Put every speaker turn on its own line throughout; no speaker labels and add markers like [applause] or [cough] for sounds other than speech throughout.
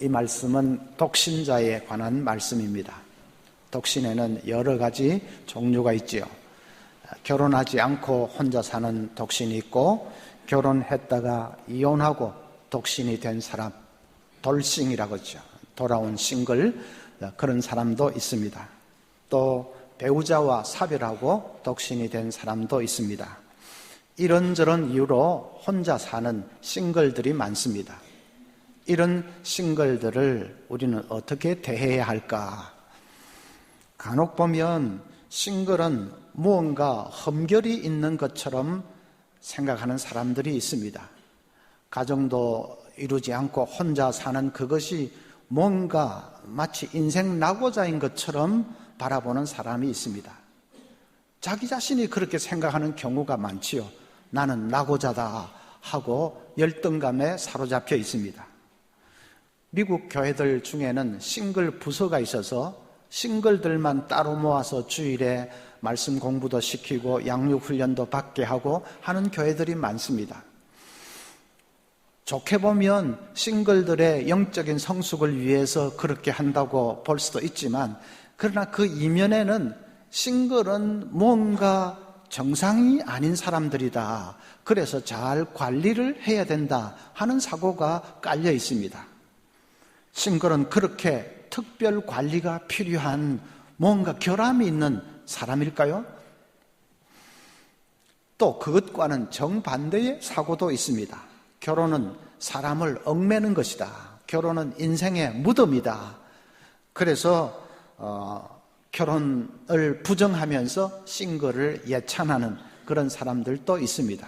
이 말씀은 독신자에 관한 말씀입니다. 독신에는 여러 가지 종류가 있지요. 결혼하지 않고 혼자 사는 독신이 있고 결혼했다가 이혼하고 독신이 된 사람, 돌싱이라고 하죠. 돌아온 싱글 그런 사람도 있습니다. 또 배우자와 사별하고 독신이 된 사람도 있습니다. 이런저런 이유로 혼자 사는 싱글들이 많습니다. 이런 싱글들을 우리는 어떻게 대해야 할까? 간혹 보면 싱글은 무언가 험결이 있는 것처럼 생각하는 사람들이 있습니다. 가정도 이루지 않고 혼자 사는 그것이 뭔가 마치 인생 낙오자인 것처럼 바라보는 사람이 있습니다. 자기 자신이 그렇게 생각하는 경우가 많지요. 나는 낙오자다 하고 열등감에 사로잡혀 있습니다. 미국 교회들 중에는 싱글 부서가 있어서 싱글들만 따로 모아서 주일에 말씀 공부도 시키고 양육 훈련도 받게 하고 하는 교회들이 많습니다. 좋게 보면 싱글들의 영적인 성숙을 위해서 그렇게 한다고 볼 수도 있지만 그러나 그 이면에는 싱글은 뭔가 정상이 아닌 사람들이다. 그래서 잘 관리를 해야 된다 하는 사고가 깔려 있습니다. 싱글은 그렇게 특별 관리가 필요한 뭔가 결함이 있는 사람일까요? 또 그것과는 정반대의 사고도 있습니다. 결혼은 사람을 얽매는 것이다. 결혼은 인생의 무덤이다. 그래서 어, 결혼을 부정하면서 싱글을 예찬하는 그런 사람들도 있습니다.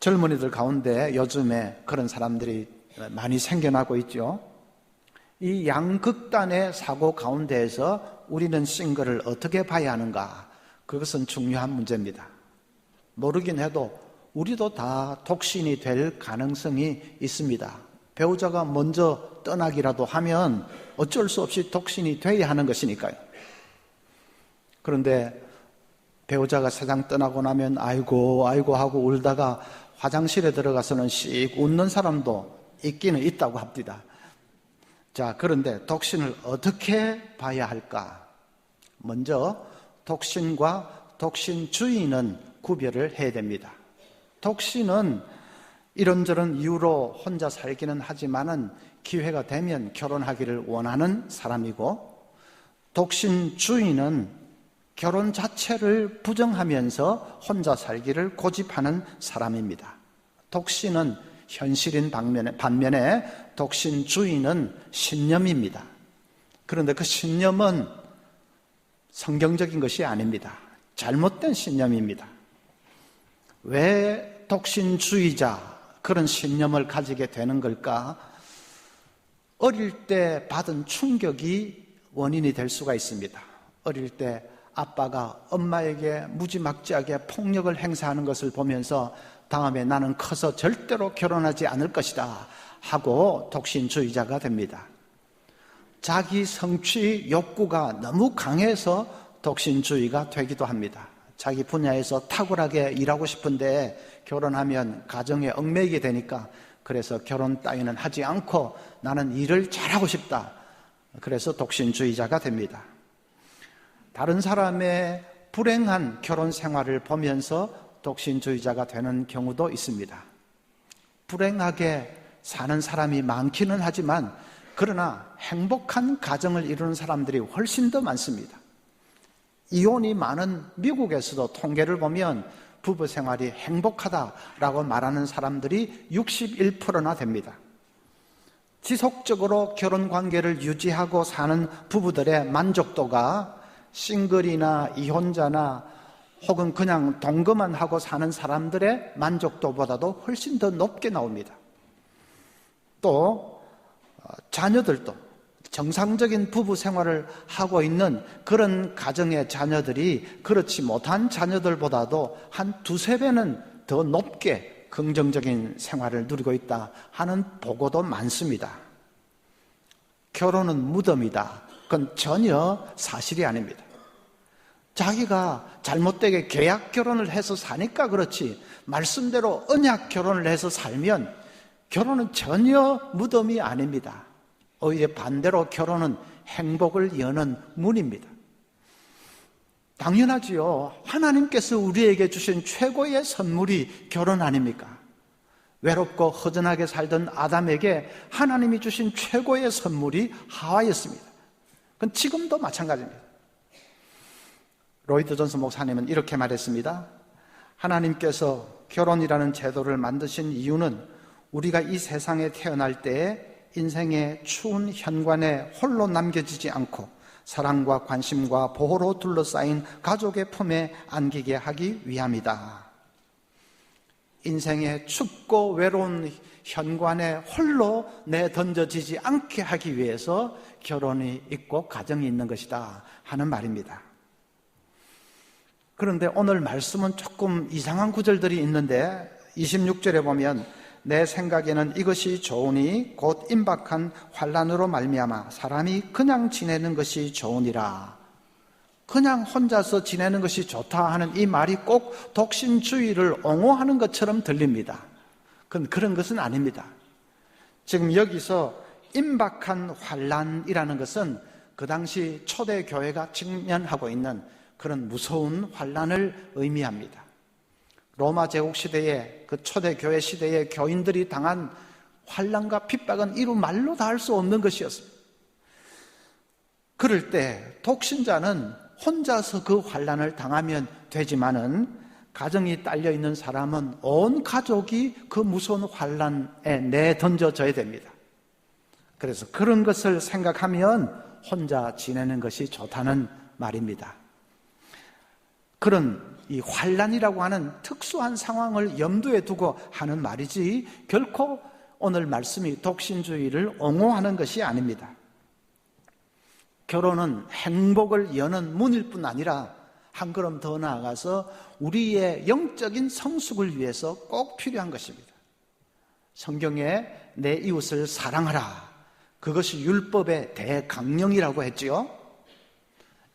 젊은이들 가운데 요즘에 그런 사람들이 많이 생겨나고 있죠. 이 양극단의 사고 가운데에서 우리는 싱글을 어떻게 봐야 하는가? 그것은 중요한 문제입니다. 모르긴 해도 우리도 다 독신이 될 가능성이 있습니다. 배우자가 먼저 떠나기라도 하면 어쩔 수 없이 독신이 돼야 하는 것이니까요. 그런데 배우자가 세상 떠나고 나면 아이고, 아이고 하고 울다가 화장실에 들어가서는 씩 웃는 사람도 있기는 있다고 합니다. 자, 그런데 독신을 어떻게 봐야 할까? 먼저 독신과 독신주의는 구별을 해야 됩니다. 독신은 이런저런 이유로 혼자 살기는 하지만은 기회가 되면 결혼하기를 원하는 사람이고 독신주의는 결혼 자체를 부정하면서 혼자 살기를 고집하는 사람입니다. 독신은 현실인 반면에, 반면에 독신주의는 신념입니다. 그런데 그 신념은 성경적인 것이 아닙니다. 잘못된 신념입니다. 왜 독신주의자 그런 신념을 가지게 되는 걸까? 어릴 때 받은 충격이 원인이 될 수가 있습니다. 어릴 때 아빠가 엄마에게 무지막지하게 폭력을 행사하는 것을 보면서 다음에 나는 커서 절대로 결혼하지 않을 것이다 하고 독신주의자가 됩니다. 자기 성취 욕구가 너무 강해서 독신주의가 되기도 합니다. 자기 분야에서 탁월하게 일하고 싶은데 결혼하면 가정에 얽매이게 되니까 그래서 결혼 따위는 하지 않고 나는 일을 잘하고 싶다. 그래서 독신주의자가 됩니다. 다른 사람의 불행한 결혼 생활을 보면서 독신주의자가 되는 경우도 있습니다. 불행하게 사는 사람이 많기는 하지만 그러나 행복한 가정을 이루는 사람들이 훨씬 더 많습니다. 이혼이 많은 미국에서도 통계를 보면 부부 생활이 행복하다라고 말하는 사람들이 61%나 됩니다. 지속적으로 결혼 관계를 유지하고 사는 부부들의 만족도가 싱글이나 이혼자나 혹은 그냥 동거만 하고 사는 사람들의 만족도보다도 훨씬 더 높게 나옵니다. 또 어, 자녀들도 정상적인 부부 생활을 하고 있는 그런 가정의 자녀들이 그렇지 못한 자녀들보다도 한 두세 배는 더 높게 긍정적인 생활을 누리고 있다 하는 보고도 많습니다. 결혼은 무덤이다. 그건 전혀 사실이 아닙니다. 자기가 잘못되게 계약 결혼을 해서 사니까 그렇지 말씀대로 언약 결혼을 해서 살면 결혼은 전혀 무덤이 아닙니다. 오히려 반대로 결혼은 행복을 여는 문입니다. 당연하지요. 하나님께서 우리에게 주신 최고의 선물이 결혼 아닙니까? 외롭고 허전하게 살던 아담에게 하나님이 주신 최고의 선물이 하와였습니다. 그건 지금도 마찬가지입니다. 로이드 존스 목사님은 이렇게 말했습니다. 하나님께서 결혼이라는 제도를 만드신 이유는 우리가 이 세상에 태어날 때 인생의 추운 현관에 홀로 남겨지지 않고 사랑과 관심과 보호로 둘러싸인 가족의 품에 안기게 하기 위함이다. 인생의 춥고 외로운 현관에 홀로 내던져지지 않게 하기 위해서 결혼이 있고 가정이 있는 것이다 하는 말입니다. 그런데 오늘 말씀은 조금 이상한 구절들이 있는데 26절에 보면 내 생각에는 이것이 좋으니 곧 임박한 환란으로 말미암아 사람이 그냥 지내는 것이 좋으니라. 그냥 혼자서 지내는 것이 좋다 하는 이 말이 꼭 독신주의를 옹호하는 것처럼 들립니다. 그건 그런 것은 아닙니다. 지금 여기서 임박한 환란이라는 것은 그 당시 초대 교회가 직면하고 있는 그런 무서운 환란을 의미합니다. 로마 제국 시대에 그 초대 교회 시대의 교인들이 당한 환란과 핍박은 이루 말로 다 할 수 없는 것이었습니다. 그럴 때 독신자는 혼자서 그 환란을 당하면 되지만은 가정이 딸려 있는 사람은 온 가족이 그 무서운 환란에 내 던져져야 됩니다. 그래서 그런 것을 생각하면 혼자 지내는 것이 좋다는 말입니다. 그런 이 환란이라고 하는 특수한 상황을 염두에 두고 하는 말이지 결코 오늘 말씀이 독신주의를 옹호하는 것이 아닙니다. 결혼은 행복을 여는 문일 뿐 아니라 한 걸음 더 나아가서 우리의 영적인 성숙을 위해서 꼭 필요한 것입니다. 성경에 내 이웃을 사랑하라. 그것이 율법의 대강령이라고 했지요.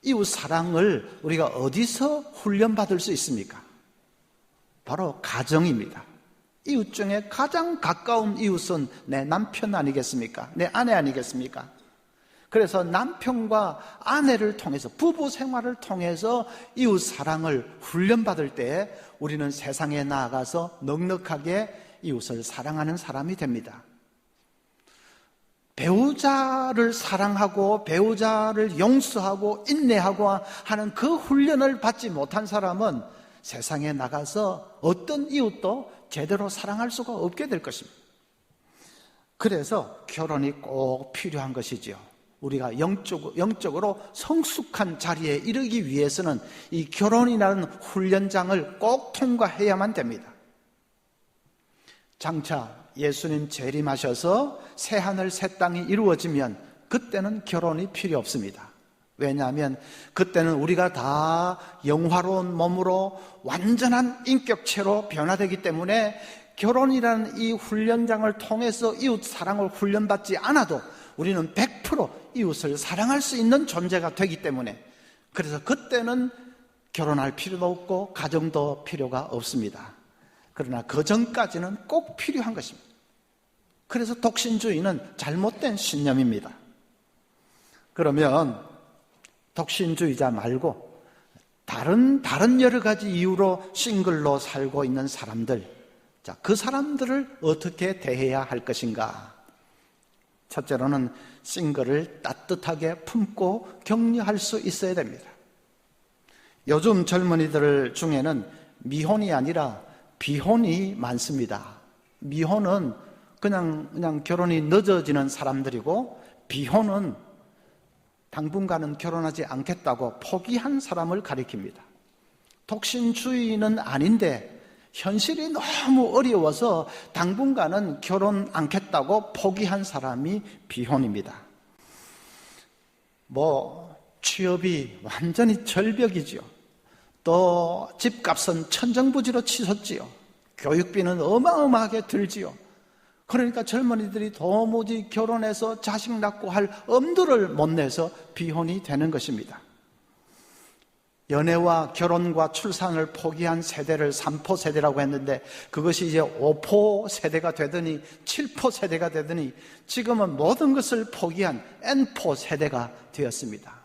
이웃 사랑을 우리가 어디서 훈련받을 수 있습니까? 바로 가정입니다. 이웃 중에 가장 가까운 이웃은 내 남편 아니겠습니까? 내 아내 아니겠습니까? 그래서 남편과 아내를 통해서 부부 생활을 통해서 이웃 사랑을 훈련받을 때 우리는 세상에 나아가서 넉넉하게 이웃을 사랑하는 사람이 됩니다. 배우자를 사랑하고 배우자를 용서하고 인내하고 하는 그 훈련을 받지 못한 사람은 세상에 나가서 어떤 이웃도 제대로 사랑할 수가 없게 될 것입니다. 그래서 결혼이 꼭 필요한 것이지요. 우리가 영적, 영적으로 성숙한 자리에 이르기 위해서는 이 결혼이라는 훈련장을 꼭 통과해야만 됩니다. 장차 예수님 재림하셔서 새 하늘 새 땅이 이루어지면 그때는 결혼이 필요 없습니다. 왜냐하면 그때는 우리가 다 영화로운 몸으로 완전한 인격체로 변화되기 때문에 결혼이라는 이 훈련장을 통해서 이웃 사랑을 훈련받지 않아도 우리는 100% 이웃을 사랑할 수 있는 존재가 되기 때문에 그래서 그때는 결혼할 필요도 없고 가정도 필요가 없습니다. 그러나 그 전까지는 꼭 필요한 것입니다. 그래서 독신주의는 잘못된 신념입니다. 그러면 독신주의자 말고 다른 다른 여러 가지 이유로 싱글로 살고 있는 사람들, 자, 그 사람들을 어떻게 대해야 할 것인가? 첫째로는 싱글을 따뜻하게 품고 격려할 수 있어야 됩니다. 요즘 젊은이들 중에는 미혼이 아니라 비혼이 많습니다. 미혼은 그냥, 그냥 결혼이 늦어지는 사람들이고 비혼은 당분간은 결혼하지 않겠다고 포기한 사람을 가리킵니다. 독신주의는 아닌데 현실이 너무 어려워서 당분간은 결혼 않겠다고 포기한 사람이 비혼입니다. 뭐 취업이 완전히 절벽이지요. 또 집값은 천정부지로 치솟지요. 교육비는 어마어마하게 들지요. 그러니까 젊은이들이 도무지 결혼해서 자식 낳고 할 엄두를 못 내서 비혼이 되는 것입니다. 연애와 결혼과 출산을 포기한 세대를 3포 세대라고 했는데 그것이 이제 5포 세대가 되더니 7포 세대가 되더니 지금은 모든 것을 포기한 N포 세대가 되었습니다.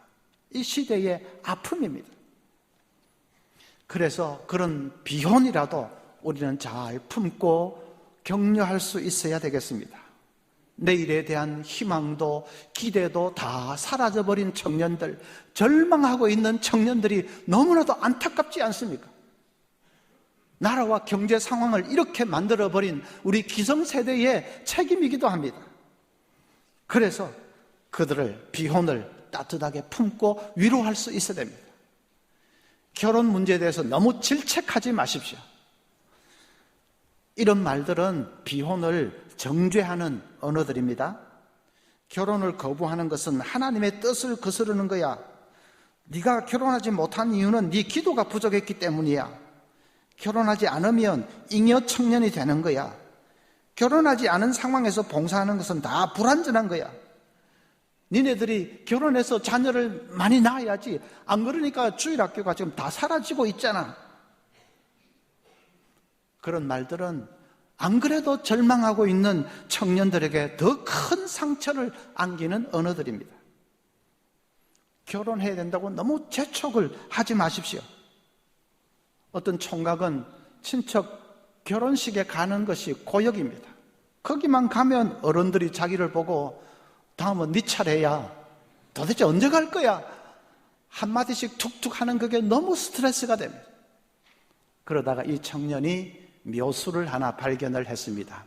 이 시대의 아픔입니다. 그래서 그런 비혼이라도 우리는 잘 품고 격려할 수 있어야 되겠습니다. 내일에 대한 희망도 기대도 다 사라져버린 청년들, 절망하고 있는 청년들이 너무나도 안타깝지 않습니까? 나라와 경제 상황을 이렇게 만들어버린 우리 기성세대의 책임이기도 합니다. 그래서 그들을 비혼을 따뜻하게 품고 위로할 수 있어야 됩니다. 결혼 문제에 대해서 너무 질책하지 마십시오. 이런 말들은 비혼을 정죄하는 언어들입니다. 결혼을 거부하는 것은 하나님의 뜻을 거스르는 거야. 네가 결혼하지 못한 이유는 네 기도가 부족했기 때문이야. 결혼하지 않으면 잉여 청년이 되는 거야. 결혼하지 않은 상황에서 봉사하는 것은 다 불완전한 거야. 니네들이 결혼해서 자녀를 많이 낳아야지. 안 그러니까 주일학교가 지금 다 사라지고 있잖아. 그런 말들은 안 그래도 절망하고 있는 청년들에게 더 큰 상처를 안기는 언어들입니다. 결혼해야 된다고 너무 재촉을 하지 마십시오. 어떤 총각은 친척 결혼식에 가는 것이 고역입니다. 거기만 가면 어른들이 자기를 보고 다음은 네 차례야. 도대체 언제 갈 거야? 한마디씩 툭툭 하는 그게 너무 스트레스가 됩니다. 그러다가 이 청년이 묘수를 하나 발견을 했습니다.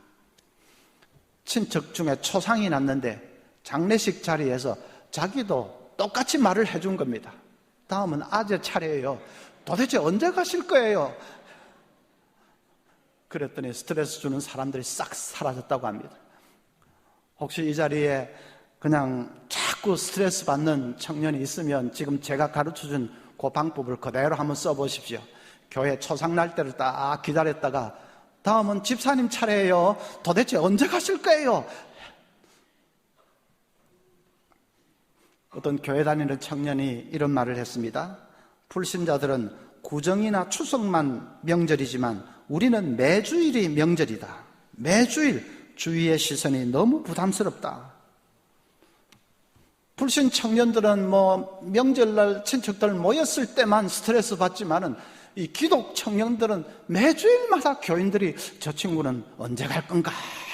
친척 중에 초상이 났는데 장례식 자리에서 자기도 똑같이 말을 해준 겁니다. 다음은 아재 차례예요. 도대체 언제 가실 거예요? 그랬더니 스트레스 주는 사람들이 싹 사라졌다고 합니다. 혹시 이 자리에 그냥 자꾸 스트레스 받는 청년이 있으면 지금 제가 가르쳐 준 그 방법을 그대로 한번 써보십시오. 교회 초상 날 때를 딱 기다렸다가 다음은 집사님 차례예요. 도대체 언제 가실 거예요? 어떤 교회 다니는 청년이 이런 말을 했습니다. 불신자들은 구정이나 추석만 명절이지만 우리는 매주일이 명절이다. 매주일 주위의 시선이 너무 부담스럽다. 불신 청년들은 뭐 명절날 친척들 모였을 때만 스트레스 받지만은 이 기독 청년들은 매주일마다 교인들이 저 친구는 언제 갈 건가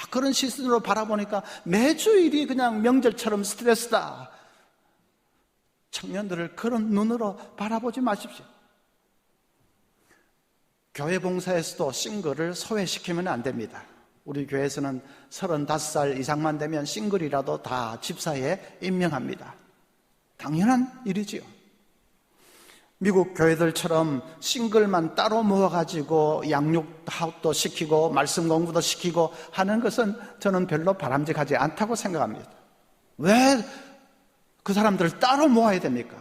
그런 시선으로 바라보니까 매주일이 그냥 명절처럼 스트레스다. 청년들을 그런 눈으로 바라보지 마십시오. 교회 봉사에서도 싱글을 소외시키면 안 됩니다. 우리 교회에서는 35살 이상만 되면 싱글이라도 다 집사에 임명합니다. 당연한 일이지요. 미국 교회들처럼 싱글만 따로 모아가지고 양육도 시키고 말씀 공부도 시키고 하는 것은 저는 별로 바람직하지 않다고 생각합니다. 왜 그 사람들을 따로 모아야 됩니까?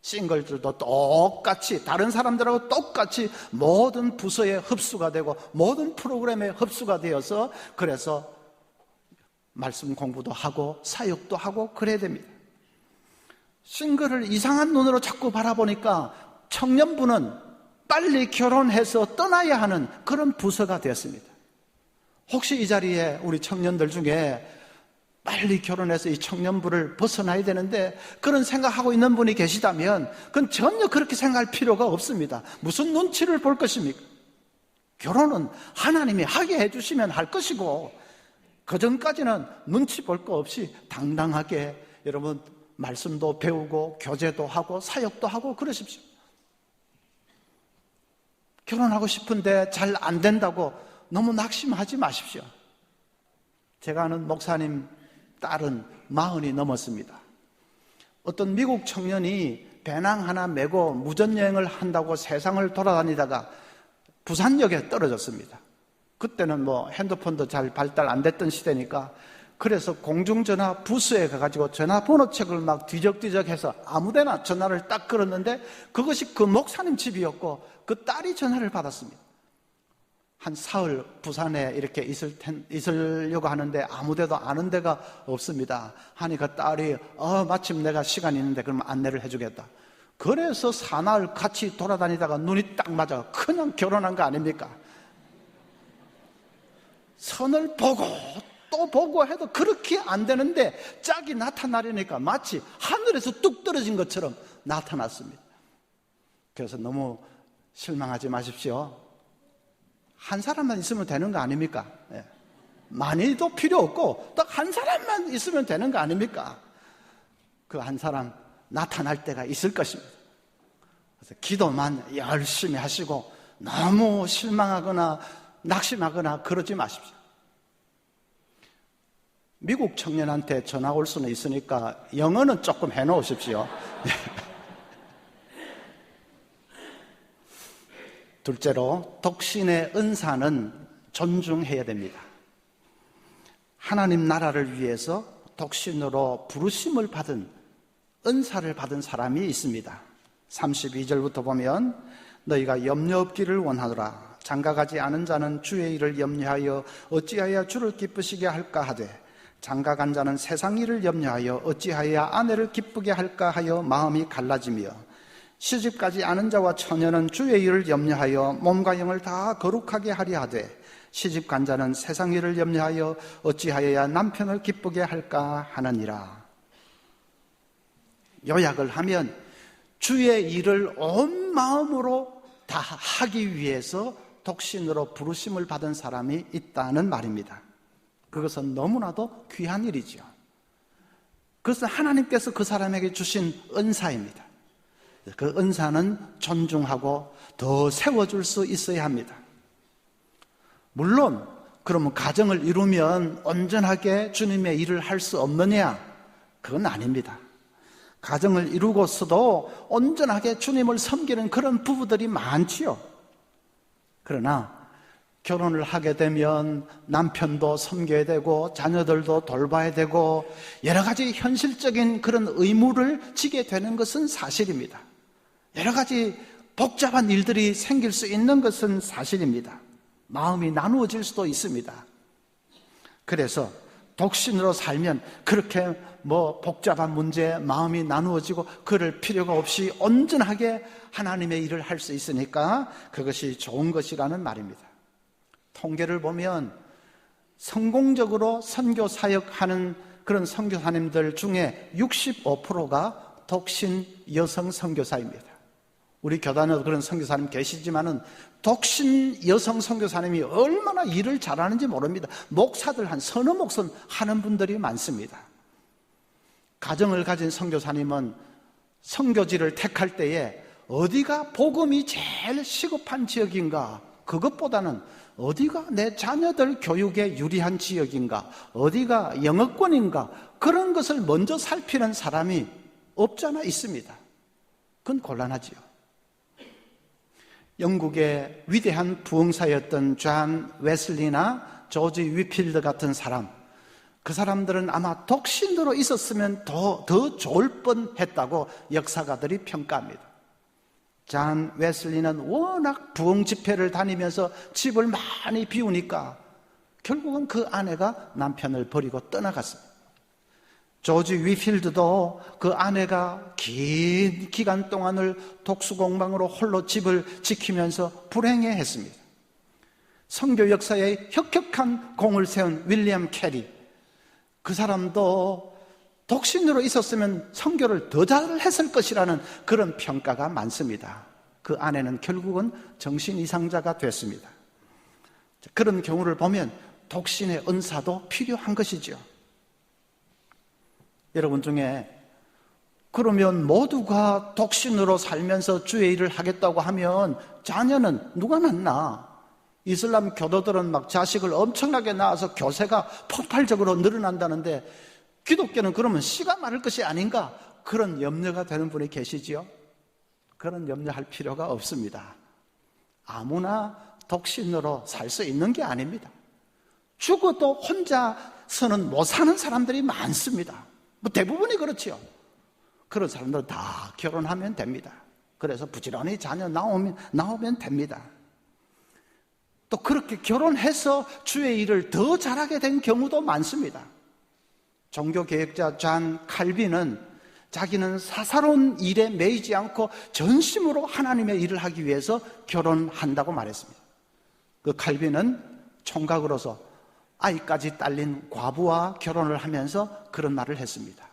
싱글들도 똑같이 다른 사람들하고 똑같이 모든 부서에 흡수가 되고 모든 프로그램에 흡수가 되어서 그래서 말씀 공부도 하고 사역도 하고 그래야 됩니다. 싱글을 이상한 눈으로 자꾸 바라보니까 청년부는 빨리 결혼해서 떠나야 하는 그런 부서가 되었습니다. 혹시 이 자리에 우리 청년들 중에 빨리 결혼해서 이 청년부를 벗어나야 되는데 그런 생각하고 있는 분이 계시다면 그건 전혀 그렇게 생각할 필요가 없습니다. 무슨 눈치를 볼 것입니까? 결혼은 하나님이 하게 해주시면 할 것이고 그 전까지는 눈치 볼 거 없이 당당하게 여러분 말씀도 배우고 교제도 하고 사역도 하고 그러십시오. 결혼하고 싶은데 잘 안 된다고 너무 낙심하지 마십시오. 제가 아는 목사님 딸은 마흔이 넘었습니다. 어떤 미국 청년이 배낭 하나 메고 무전여행을 한다고 세상을 돌아다니다가 부산역에 떨어졌습니다. 그때는 뭐 핸드폰도 잘 발달 안 됐던 시대니까 그래서 공중전화 부스에 가가지고 전화번호책을 막 뒤적뒤적 해서 아무데나 전화를 딱 걸었는데 그것이 그 목사님 집이었고 그 딸이 전화를 받았습니다. 한 사흘 부산에 이렇게 있을 텐, 있으려고 하는데 아무데도 아는 데가 없습니다. 하니까 딸이, 어, 마침 내가 시간이 있는데 그럼 안내를 해주겠다. 그래서 사나흘 같이 돌아다니다가 눈이 딱 맞아. 그냥 결혼한 거 아닙니까? 선을 보고 또 보고 해도 그렇게 안 되는데 짝이 나타나려니까 마치 하늘에서 뚝 떨어진 것처럼 나타났습니다. 그래서 너무 실망하지 마십시오. 한 사람만 있으면 되는 거 아닙니까? 예. 많이도 필요 없고 딱 한 사람만 있으면 되는 거 아닙니까? 그 한 사람 나타날 때가 있을 것입니다. 그래서 기도만 열심히 하시고 너무 실망하거나 낙심하거나 그러지 마십시오. 미국 청년한테 전화 올 수는 있으니까 영어는 조금 해 놓으십시오. [laughs] 둘째로 독신의 은사는 존중해야 됩니다. 하나님 나라를 위해서 독신으로 부르심을 받은 은사를 받은 사람이 있습니다. 32절부터 보면 너희가 염려 없기를 원하노라 장가가지 않은 자는 주의 일을 염려하여 어찌하여 주를 기쁘시게 할까 하되 장가간 자는 세상 일을 염려하여 어찌하여 아내를 기쁘게 할까 하여 마음이 갈라지며 시집가지 않은 자와 처녀는 주의 일을 염려하여 몸과 영을 다 거룩하게 하려 하되 시집 간 자는 세상 일을 염려하여 어찌하여야 남편을 기쁘게 할까 하느니라. 요약을 하면 주의 일을 온 마음으로 다 하기 위해서 독신으로 부르심을 받은 사람이 있다는 말입니다. 그것은 너무나도 귀한 일이죠. 그것은 하나님께서 그 사람에게 주신 은사입니다. 그 은사는 존중하고 더 세워줄 수 있어야 합니다. 물론, 그러면 가정을 이루면 온전하게 주님의 일을 할 수 없느냐? 그건 아닙니다. 가정을 이루고서도 온전하게 주님을 섬기는 그런 부부들이 많지요. 그러나 결혼을 하게 되면 남편도 섬겨야 되고 자녀들도 돌봐야 되고 여러 가지 현실적인 그런 의무를 지게 되는 것은 사실입니다. 여러 가지 복잡한 일들이 생길 수 있는 것은 사실입니다. 마음이 나누어질 수도 있습니다. 그래서 독신으로 살면 그렇게 뭐 복잡한 문제 마음이 나누어지고 그럴 필요가 없이 온전하게 하나님의 일을 할 수 있으니까 그것이 좋은 것이라는 말입니다. 통계를 보면 성공적으로 선교 사역하는 그런 선교사님들 중에 65%가 독신 여성 선교사입니다. 우리 교단에도 그런 선교사님 계시지만은 독신 여성 선교사님이 얼마나 일을 잘하는지 모릅니다. 목사들 한 서너 목선 하는 분들이 많습니다. 가정을 가진 선교사님은 선교지를 택할 때에 어디가 복음이 제일 시급한 지역인가 그것보다는 어디가 내 자녀들 교육에 유리한 지역인가 어디가 영어권인가 그런 것을 먼저 살피는 사람이 없잖아 있습니다. 그건 곤란하지요. 영국의 위대한 부흥사였던 존 웨슬리나 조지 위필드 같은 사람, 그 사람들은 아마 독신으로 있었으면 더, 더 좋을 뻔 했다고 역사가들이 평가합니다. 잔 웨슬리는 워낙 부흥 집회를 다니면서 집을 많이 비우니까 결국은 그 아내가 남편을 버리고 떠나갔습니다. 조지 위필드도 그 아내가 긴 기간 동안을 독수공방으로 홀로 집을 지키면서 불행해 했습니다. 성교 역사에 혁혁한 공을 세운 윌리엄 캐리. 그 사람도 독신으로 있었으면 성교를 더 잘했을 것이라는 그런 평가가 많습니다. 그 아내는 결국은 정신 이상자가 됐습니다. 그런 경우를 보면 독신의 은사도 필요한 것이죠. 여러분 중에 그러면 모두가 독신으로 살면서 주의 일을 하겠다고 하면 자녀는 누가 낳나? 이슬람 교도들은 막 자식을 엄청나게 낳아서 교세가 폭발적으로 늘어난다는데 기독교는 그러면 씨가 마를 것이 아닌가? 그런 염려가 되는 분이 계시지요? 그런 염려할 필요가 없습니다. 아무나 독신으로 살 수 있는 게 아닙니다. 죽어도 혼자서는 못 사는 사람들이 많습니다. 뭐 대부분이 그렇지요. 그런 사람들은 다 결혼하면 됩니다. 그래서 부지런히 자녀 나오면, 나오면 됩니다. 또 그렇게 결혼해서 주의 일을 더 잘하게 된 경우도 많습니다. 종교개혁자 잔 칼빈은 자기는 사사로운 일에 매이지 않고 전심으로 하나님의 일을 하기 위해서 결혼한다고 말했습니다. 그 칼빈은 총각으로서 아이까지 딸린 과부와 결혼을 하면서 그런 말을 했습니다.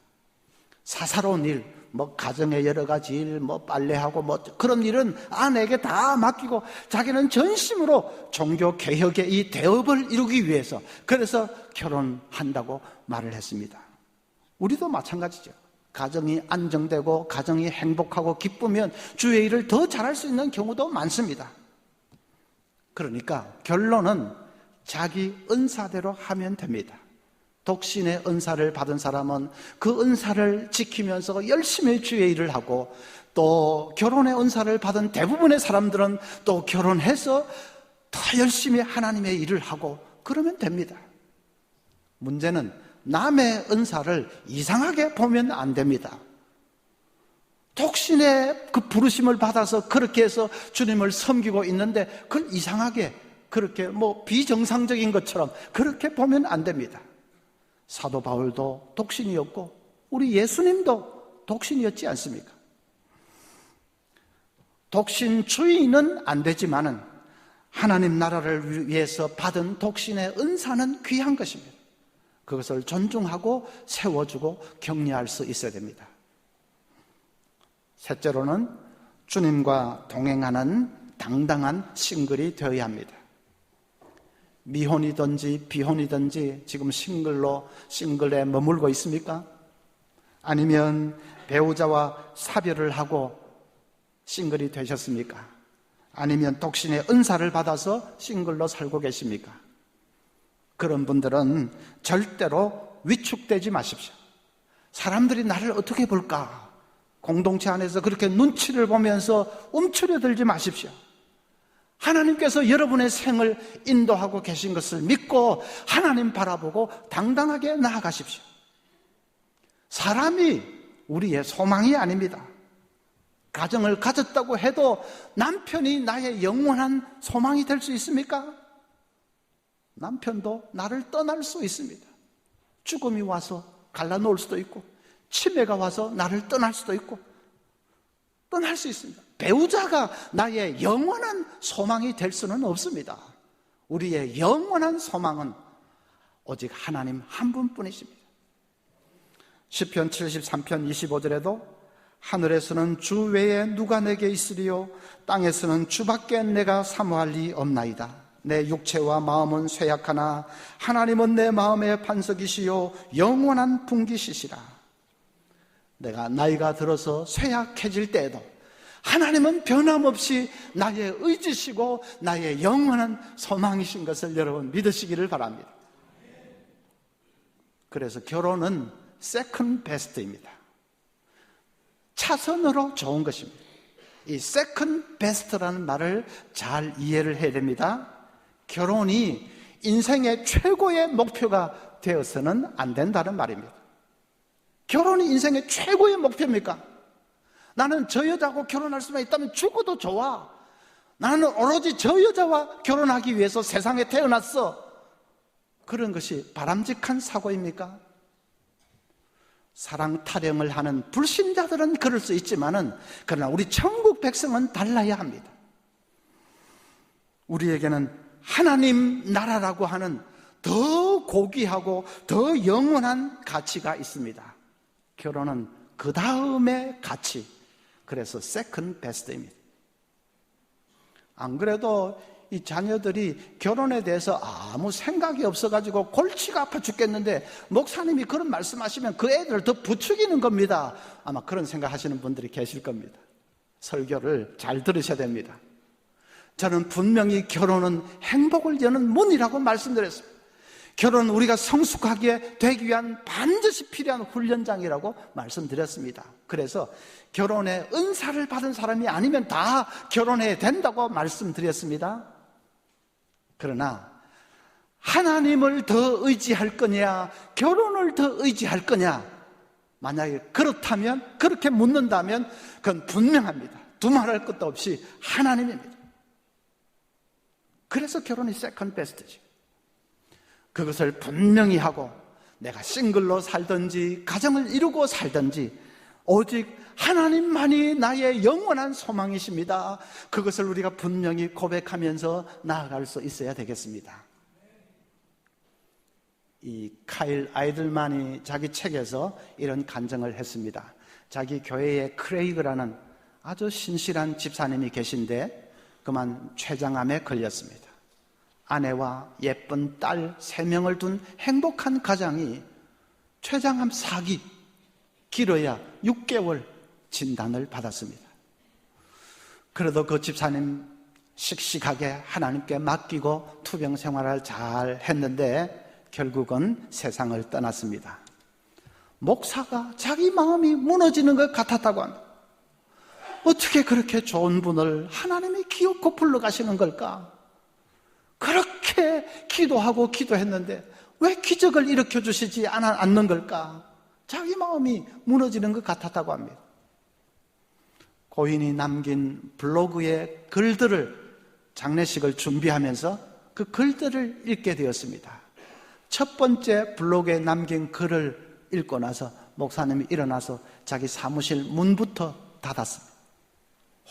사사로운 일, 뭐 가정의 여러 가지 일, 뭐 빨래하고 뭐 그런 일은 아내에게 다 맡기고 자기는 전심으로 종교 개혁의 이 대업을 이루기 위해서 그래서 결혼한다고 말을 했습니다. 우리도 마찬가지죠. 가정이 안정되고 가정이 행복하고 기쁘면 주의 일을 더 잘할 수 있는 경우도 많습니다. 그러니까 결론은 자기 은사대로 하면 됩니다. 독신의 은사를 받은 사람은 그 은사를 지키면서 열심히 주의 일을 하고 또 결혼의 은사를 받은 대부분의 사람들은 또 결혼해서 더 열심히 하나님의 일을 하고 그러면 됩니다. 문제는 남의 은사를 이상하게 보면 안 됩니다. 독신의 그 부르심을 받아서 그렇게 해서 주님을 섬기고 있는데 그걸 이상하게 그렇게 뭐 비정상적인 것처럼 그렇게 보면 안 됩니다. 사도 바울도 독신이었고 우리 예수님도 독신이었지 않습니까? 독신 주의는 안 되지만은 하나님 나라를 위해서 받은 독신의 은사는 귀한 것입니다. 그것을 존중하고 세워주고 격려할 수 있어야 됩니다. 셋째로는 주님과 동행하는 당당한 싱글이 되어야 합니다. 미혼이든지 비혼이든지 지금 싱글로 싱글에 머물고 있습니까? 아니면 배우자와 사별을 하고 싱글이 되셨습니까? 아니면 독신의 은사를 받아서 싱글로 살고 계십니까? 그런 분들은 절대로 위축되지 마십시오. 사람들이 나를 어떻게 볼까? 공동체 안에서 그렇게 눈치를 보면서 움츠려들지 마십시오. 하나님께서 여러분의 생을 인도하고 계신 것을 믿고 하나님 바라보고 당당하게 나아가십시오. 사람이 우리의 소망이 아닙니다. 가정을 가졌다고 해도 남편이 나의 영원한 소망이 될 수 있습니까? 남편도 나를 떠날 수 있습니다. 죽음이 와서 갈라놓을 수도 있고, 치매가 와서 나를 떠날 수도 있고, 떠날 수 있습니다. 배우자가 나의 영원한 소망이 될 수는 없습니다. 우리의 영원한 소망은 오직 하나님 한 분뿐이십니다. 10편 73편 25절에도 하늘에서는 주 외에 누가 내게 있으리요 땅에서는 주밖에 내가 사모할 리 없나이다. 내 육체와 마음은 쇠약하나 하나님은 내 마음의 반석이시요 영원한 분기시시라. 내가 나이가 들어서 쇠약해질 때에도 하나님은 변함없이 나의 의지시고 나의 영원한 소망이신 것을 여러분 믿으시기를 바랍니다. 그래서 결혼은 세컨 베스트입니다. 차선으로 좋은 것입니다. 이 세컨 베스트라는 말을 잘 이해를 해야 됩니다. 결혼이 인생의 최고의 목표가 되어서는 안 된다는 말입니다. 결혼이 인생의 최고의 목표입니까? 나는 저 여자하고 결혼할 수만 있다면 죽어도 좋아. 나는 오로지 저 여자와 결혼하기 위해서 세상에 태어났어. 그런 것이 바람직한 사고입니까? 사랑 타령을 하는 불신자들은 그럴 수 있지만은 그러나 우리 천국 백성은 달라야 합니다. 우리에게는 하나님 나라라고 하는 더 고귀하고 더 영원한 가치가 있습니다. 결혼은 그 다음의 가치, 그래서 세컨 베스트입니다. 안 그래도 이 자녀들이 결혼에 대해서 아무 생각이 없어가지고 골치가 아파 죽겠는데 목사님이 그런 말씀하시면 그 애들을 더 부추기는 겁니다. 아마 그런 생각하시는 분들이 계실 겁니다. 설교를 잘 들으셔야 됩니다. 저는 분명히 결혼은 행복을 여는 문이라고 말씀드렸습니다. 결혼 우리가 성숙하게 되기 위한 반드시 필요한 훈련장이라고 말씀드렸습니다. 그래서 결혼에 은사를 받은 사람이 아니면 다 결혼해야 된다고 말씀드렸습니다. 그러나 하나님을 더 의지할 거냐, 결혼을 더 의지할 거냐, 만약에 그렇다면, 그렇게 묻는다면 그건 분명합니다. 두말할 것도 없이 하나님입니다. 그래서 결혼이 세컨 베스트지. 그것을 분명히 하고 내가 싱글로 살든지 가정을 이루고 살든지 오직 하나님만이 나의 영원한 소망이십니다. 그것을 우리가 분명히 고백하면서 나아갈 수 있어야 되겠습니다. 이 카일 아이들만이 자기 책에서 이런 간증을 했습니다. 자기 교회에 크레이그라는 아주 신실한 집사님이 계신데 그만 췌장암에 걸렸습니다. 아내와 예쁜 딸 세 명을 둔 행복한 가장이 췌장암 사기 길어야 6개월 진단을 받았습니다. 그래도 그 집사님 씩씩하게 하나님께 맡기고 투병 생활을 잘 했는데 결국은 세상을 떠났습니다. 목사가 자기 마음이 무너지는 것 같았다고 합니다. 어떻게 그렇게 좋은 분을 하나님이 기억고 불러가시는 걸까? 그렇게 기도하고 기도했는데 왜 기적을 일으켜 주시지 않는 걸까? 자기 마음이 무너지는 것 같았다고 합니다. 고인이 남긴 블로그의 글들을 장례식을 준비하면서 그 글들을 읽게 되었습니다. 첫 번째 블로그에 남긴 글을 읽고 나서 목사님이 일어나서 자기 사무실 문부터 닫았습니다.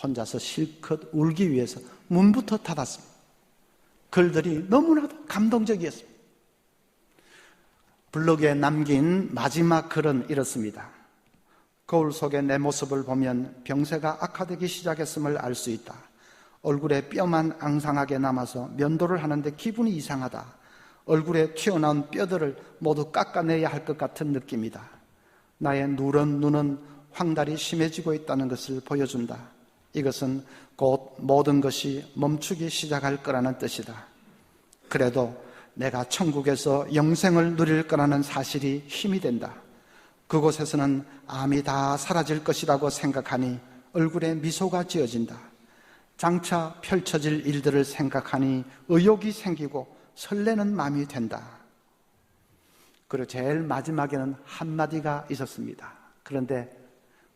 혼자서 실컷 울기 위해서 문부터 닫았습니다. 글들이 너무나도 감동적이었습니다. 블로그에 남긴 마지막 글은 이렇습니다. 거울 속에 내 모습을 보면 병세가 악화되기 시작했음을 알 수 있다. 얼굴에 뼈만 앙상하게 남아서 면도를 하는데 기분이 이상하다. 얼굴에 튀어나온 뼈들을 모두 깎아내야 할 것 같은 느낌이다. 나의 누런 눈은 황달이 심해지고 있다는 것을 보여준다. 이것은 곧 모든 것이 멈추기 시작할 거라는 뜻이다. 그래도 내가 천국에서 영생을 누릴 거라는 사실이 힘이 된다. 그곳에서는 암이 다 사라질 것이라고 생각하니 얼굴에 미소가 지어진다. 장차 펼쳐질 일들을 생각하니 의욕이 생기고 설레는 마음이 된다. 그리고 제일 마지막에는 한마디가 있었습니다. 그런데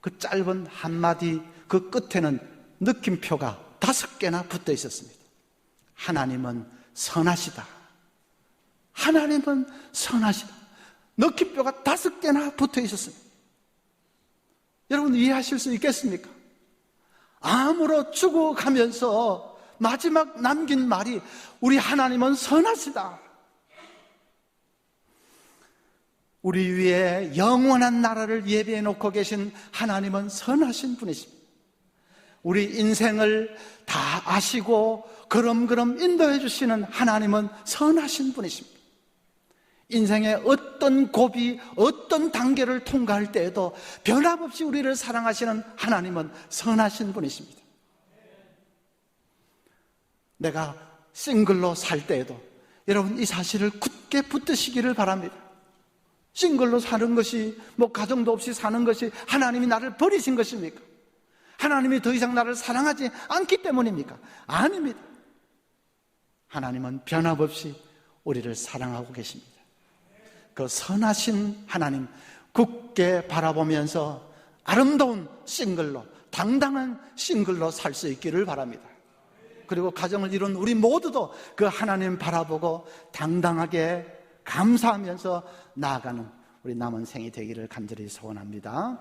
그 짧은 한마디 그 끝에는 느낌표가 다섯 개나 붙어 있었습니다. 하나님은 선하시다. 하나님은 선하시다. 느낌표가 다섯 개나 붙어 있었습니다. 여러분 이해하실 수 있겠습니까? 암으로 죽어가면서 마지막 남긴 말이 우리 하나님은 선하시다. 우리 위에 영원한 나라를 예비해 놓고 계신 하나님은 선하신 분이십니다. 우리 인생을 다 아시고 그럼그럼 인도해 주시는 하나님은 선하신 분이십니다. 인생의 어떤 고비, 어떤 단계를 통과할 때에도 변함없이 우리를 사랑하시는 하나님은 선하신 분이십니다. 내가 싱글로 살 때에도 여러분 이 사실을 굳게 붙드시기를 바랍니다. 싱글로 사는 것이 뭐 가정도 없이 사는 것이 하나님이 나를 버리신 것입니까? 하나님이 더 이상 나를 사랑하지 않기 때문입니까? 아닙니다. 하나님은 변함없이 우리를 사랑하고 계십니다. 그 선하신 하나님 굳게 바라보면서 아름다운 싱글로 당당한 싱글로 살 수 있기를 바랍니다. 그리고 가정을 이룬 우리 모두도 그 하나님 바라보고 당당하게 감사하면서 나아가는 우리 남은 생이 되기를 간절히 소원합니다.